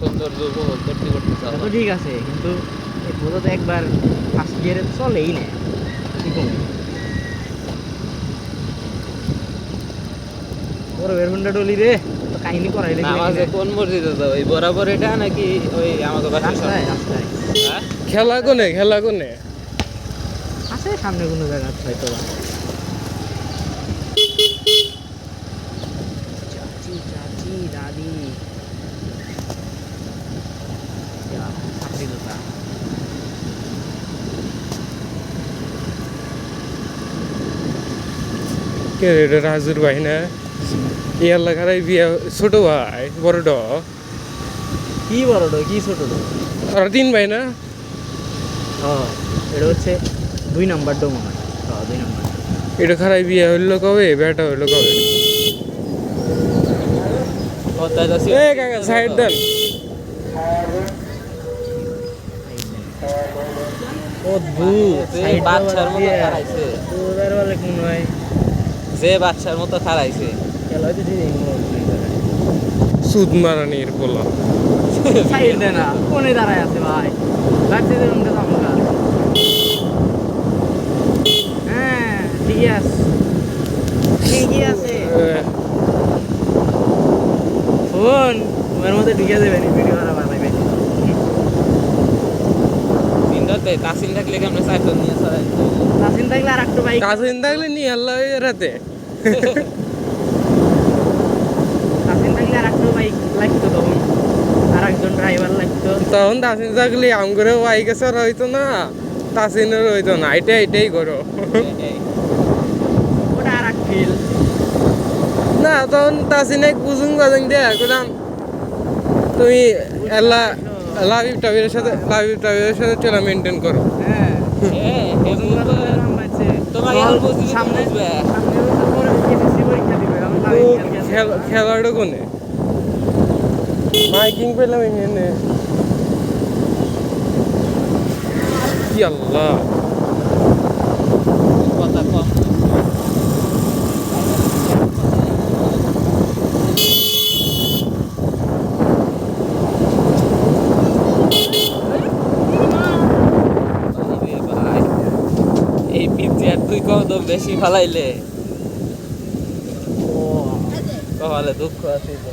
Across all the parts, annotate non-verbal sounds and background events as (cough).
সৌন্দর্য উপভোগ করতে করতে তো ঠিক আছে কিন্তু এই বোঝা তো একবার ফার্স্ট গিয়ারে চলেই না। কি কমে বড় বের হুন্ডা ডলি রে তো কাহিনী করাইলে কোন মসজিদে যাও? এই বরাবর এটা নাকি ওই আমাকে বাসার রাস্তায় সামনে? রাস্তায়। হ্যাঁ? খেলা কোনে খেলা কোনে? আছে সামনে কোনো জায়গা হয়তো বা। চাচি চাচি দাদি ইয়া, সামনে কোথা? কে রাজুর ভাই না এলাকার এই বিয়া ছোট ভাই বড় ড। কি বড় ডো? কি ছোট ডো? আর তিন ভাই না? ও এটা হচ্ছে দুই নাম্বার ডো মনে হয়। হ্যাঁ, দুই নাম্বার এটা খারাই বিয়া হইল কবে? বেটা হইল কবে? এ কাকা সাইড দেন। অদ্ভুত। বাচ্চার মতো খারাইছে ওদের বলে কোন হয় যে বাচ্চার মতো খারাইছে সুদ মারানির পোলা। সাইড না কোনে দাঁড়ায় আছে ভাই? উনকে হ্যাঁ ঠিকই আছে। ঠিকই আছে। ফোন মধ্যে ঢুকে দেবে নি ভিডিও করা বানাইবে। তিনটাতে তাসিন থাকলে সাইকেল নিয়ে থাকলে আর একটু বাইক থাকলে নিয়ে আল্লাহ রাতে তখন তাসিন থাকলে আমগরে ওয়াই গেছে হইতো না তাসিনের হইতো না। এটাই এটাই করো। না তখন তাসিনে বুঝুং বাজুং দিয়ে করলাম তুমি এলা লাভিব টাবিরের সাথে লাভিব টাবিরের সাথে চলা মেনটেন করো। হ্যাঁ। খেলাটা কোনে? মাইকিং পেলাম এখানে আল্লাহ কথা কম আরে ভাই, এই কদম বেশি ফালাইলে? ও। কপালে দুঃখ আছে তো।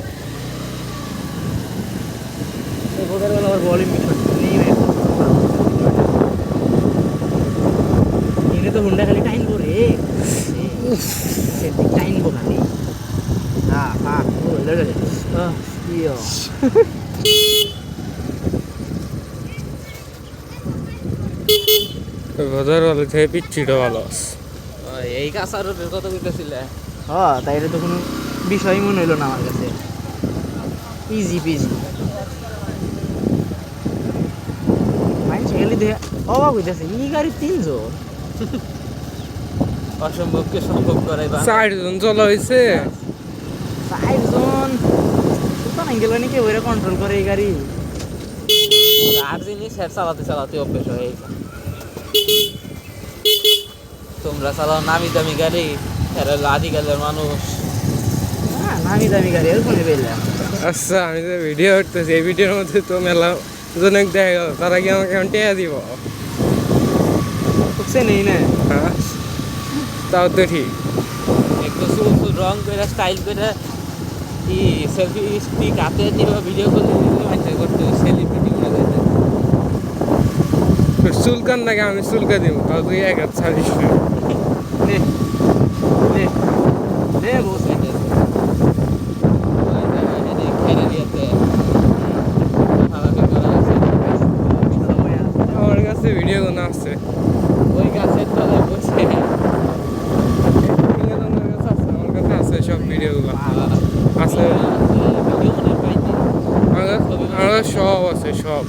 এই বেলা আবার রে। তো হুন্ডা খালি টাইম করে সেদিক খালি। হ্যাঁ হ্যাঁ ইয়ো বাজার পিচ্ছিটা ভালো আছে। ওই, এই কাঁচা রোডের কথা কইতেছিলে? হ্যাঁ তাই এটা তো কোনো বিষয়ই মনে হইল না আমার কাছে। ইজি পিজি মাইন্স গেলি দেখে অবাক হইতেছে ই গাড়ি তিনজন। (laughs) অসম্ভবকে সম্ভব করাই বা চারজন চলা হয়েছে চারজন? সুতরাং অ্যাঙ্গেল নাকি ওইরা কন্ট্রোল করে এই গাড়ি। আর জিনিস চালাতে চালাতে অভ্যেস হয়ে গেছে। তোমরা চালাও নামি দামি গাড়ি এরা হলো আদিকালের মানুষ। হ্যাঁ নামি দামি গাড়ি এরকম পেলাম আচ্ছা আমি তো ভিডিও করতেছি এই ভিডিওর মধ্যে তো মেলা জনক দেখা গেল তারা কি আমাকে এখন টেয়া দিব? বুঝছে নেই না। হ্যাঁ তাও তো ঠিক। একটু রং করে স্টাইল করে কি সেলফি স্টিক হাতে দিয়ে ভিডিও করতে করতে সেলিব্রিটি চুলকান নাকি আমি চুলকা দিব? তাও তুই এক হাত ছাড়িস না। আমার কাছে ভিডিও কোনো আছে? ওই গাছের তলায় বসে। আমার কাছে আছে? আছে সব আছে। ভিডিও আমার কাছে সব আছে সব।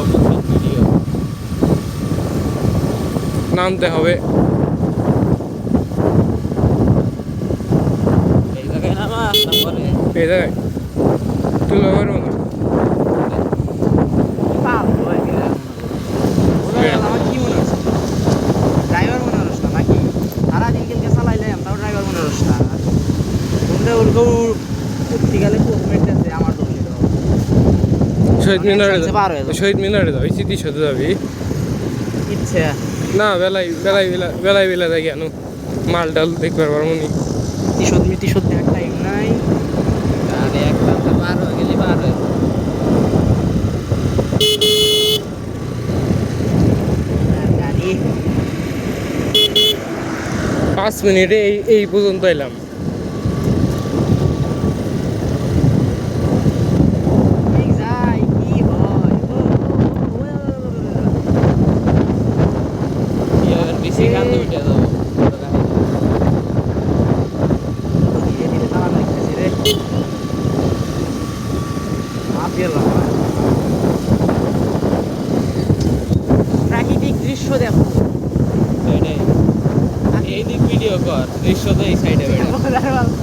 মোশন ভিডিও নামতে হবে। এই জায়গায় নামা তারপরে এই জায়গায়। তুলো পারব না পাবো আমার কি মনে হচ্ছে ড্রাইভার মনে হচ্ছে না নাকি সারাদিন কিনকে চালাইলাম তাও ড্রাইভার মনে হচ্ছে না এটা ওরকম উঠতে গেলে কোকমেট আছে আমার তো বলি দাও শহীদ মিনারে শহীদ মিনারে যাও স্মৃতি সাথে যাবি। ইচ্ছে। না বেলাই বেলাই বেলা বেলাই বেলা যাই কেন? মাল ডাল দেখবার পারব নি। তিশোদ মি তিশোদ দেখার টাইম নাই। আর এক ঘণ্টা পার হয়ে গেলে পার হয়ে গাড়ি। পাঁচ মিনিটে এই এই পর্যন্ত এলাম। উঠে যাব প্রাকৃতিক দৃশ্য দেখো এই দিক ভিডিও কর দৃশ্য তো এই সাইডে বেড়ে।